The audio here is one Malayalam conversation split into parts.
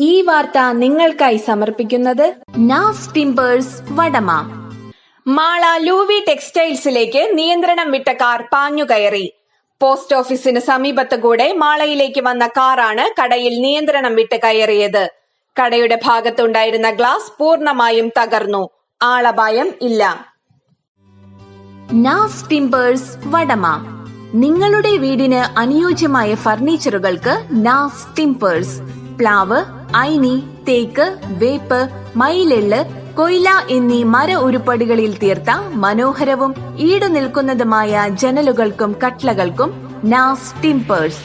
ഈ വാർത്ത നിങ്ങൾക്കായി സമർപ്പിക്കുന്നത് നാഫ് ടിംബേഴ്സ് വടമ. മാള ലൂവി ടെക്സ്റ്റൈൽസിലേക്ക് നിയന്ത്രണം വിട്ട കാർ പാഞ്ഞുകയറി പോസ്റ്റ് ഓഫീസിന് സമീപത്ത് കൂടെ മാളയിലേക്ക് വന്ന കാറാണ് കടയിൽ നിയന്ത്രണം വിട്ട് കയറിയത്. കടയുടെ ഭാഗത്തുണ്ടായിരുന്ന ഗ്ലാസ് പൂർണമായും തകർന്നു. ആളപായം ഇല്ല. നാഫ് വടമ. നിങ്ങളുടെ വീടിന് അനുയോജ്യമായ ഫർണിച്ചറുകൾക്ക് നാസ് ടിംപേഴ്സ് പ്ലാവ് ഐനി തേക്ക് വേപ്പ് മയിലെള്ള് കൊയില എന്നീ മര ഉരുപ്പടികളിൽ തീർത്ത മനോഹരവും ഈടു നിൽക്കുന്നതുമായ ജനലുകൾക്കും കട്ലകൾക്കും നാസ് ടിംപേഴ്സ്.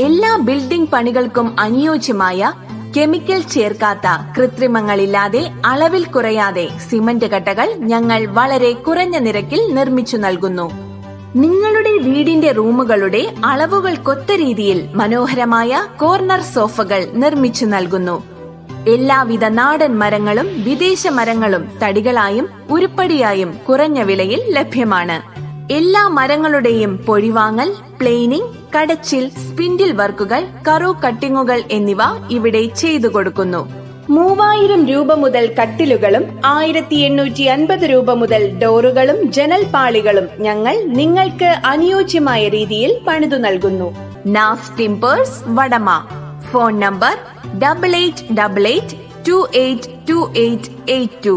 എല്ലാ ബിൽഡിംഗ് പണികൾക്കും അനുയോജ്യമായ കെമിക്കൽ ചേർക്കാത്ത കൃത്രിമങ്ങളില്ലാതെ അളവിൽ കുറയാതെ സിമന്റ് കട്ടകൾ ഞങ്ങൾ വളരെ കുറഞ്ഞ നിരക്കിൽ നിർമ്മിച്ചു നൽകുന്നു. നിങ്ങളുടെ വീടിന്റെ റൂമുകളുടെ അളവുകൾക്കൊത്ത രീതിയിൽ മനോഹരമായ കോർണർ സോഫകൾ നിർമ്മിച്ചു നൽകുന്നു. എല്ലാവിധ നാടൻ മരങ്ങളും വിദേശ മരങ്ങളും തടികളായും ഉരുപ്പടിയായും കുറഞ്ഞ വിലയിൽ ലഭ്യമാണ്. എല്ലാ മരങ്ങളുടെയും പൊഴിവാങ്ങൽ പ്ലെയിനിങ് കടച്ചിൽ സ്പിൻഡിൽ വർക്കുകൾ കറോ കട്ടിങ്ങുകൾ എന്നിവ ഇവിടെ ചെയ്തു കൊടുക്കുന്നു. മൂവായിരം രൂപ മുതൽ കട്ടിലുകളും ആയിരത്തി എണ്ണൂറ്റി അൻപത് രൂപ മുതൽ ഡോറുകളും ജനൽപാളികളും ഞങ്ങൾ നിങ്ങൾക്ക് അനുയോജ്യമായ രീതിയിൽ പണിതു നൽകുന്നു. നാഫ് ടിംപേഴ്സ് Vadama. Phone number double eight double eight two eight two eight eight two.